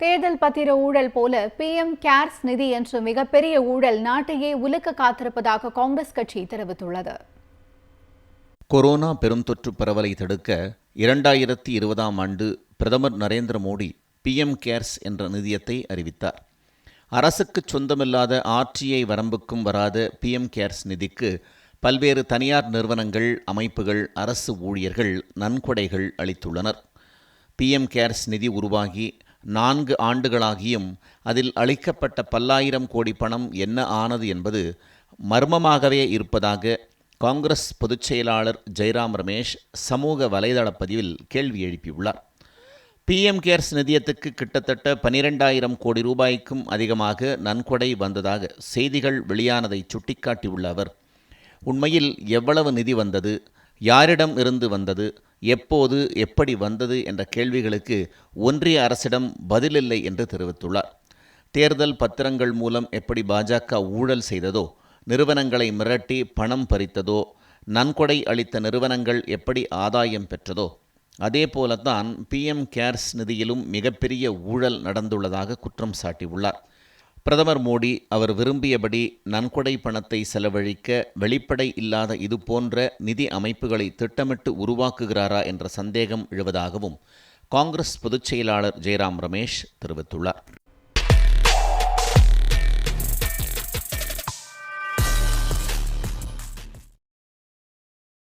தேர்தல் பத்திர ஊழல் போல பிஎம் கேர்ஸ் நிதி என்ற மிகப்பெரிய ஊழல் நாட்டையே உலுக்க காத்திருப்பதாக காங்கிரஸ் கட்சி தெரிவித்துள்ளது. கொரோனா பெருந்தொற்று பரவலை தடுக்க இரண்டாயிரத்தி இருபதாம் ஆண்டு பிரதமர் நரேந்திர மோடி பிஎம் கேர்ஸ் என்ற நிதியத்தை அறிவித்தார். அரசுக்கு சொந்தமில்லாத ஆட்சியை வரம்புக்கும் வராத பிஎம் கேர்ஸ் நிதிக்கு பல்வேறு தனியார் நிறுவனங்கள் அமைப்புகள் அரசு ஊழியர்கள் நன்கொடைகள் அளித்துள்ளனர். பிஎம் கேர்ஸ் நிதி உருவாகி நான்கு ஆண்டுகளாகியும் அதில் அளிக்கப்பட்ட பல்லாயிரம் கோடி பணம் என்ன ஆனது என்பது மர்மமாகவே இருப்பதாக காங்கிரஸ் பொதுச் செயலாளர் ஜெய்ராம் ரமேஷ் சமூக வலைதள பதிவில் கேள்வி எழுப்பியுள்ளார். பிஎம் கேர்ஸ் நிதியத்துக்கு கிட்டத்தட்ட பனிரெண்டாயிரம் கோடி ரூபாய்க்கும் அதிகமாக நன்கொடை வந்ததாக செய்திகள் வெளியானதை சுட்டிக்காட்டியுள்ள அவர் உண்மையில் எவ்வளவு நிதி வந்தது? யாரிடம் இருந்து வந்தது? எப்போது? எப்படி வந்தது? என்ற கேள்விகளுக்கு ஒன்றிய அரசிடம் பதிலில்லை என்று தெரிவித்துள்ளார். தேர்தல் பத்திரங்கள் மூலம் எப்படி பாஜக ஊழல் செய்ததோ நிறுவனங்களை மிரட்டி பணம் பறித்ததோ நன்கொடை அளித்த நிறுவனங்கள் எப்படி ஆதாயம் பெற்றதோ அதே போலத்தான் பிஎம் கேர்ஸ் நிதியிலும் மிகப்பெரிய ஊழல் நடந்துள்ளதாக குற்றம் சாட்டியுள்ளார். பிரதமர் மோடி அவர் விரும்பியபடி நன்கொடை பணத்தை செலவழிக்க வெளிப்படை இல்லாத இது போன்ற நிதி அமைப்புகளை திட்டமிட்டு உருவாக்குகிறாரா என்ற சந்தேகம் எழுவதாகவும் காங்கிரஸ் பொதுச் செயலாளர் ஜெயராம் ரமேஷ் தெரிவித்துள்ளார்.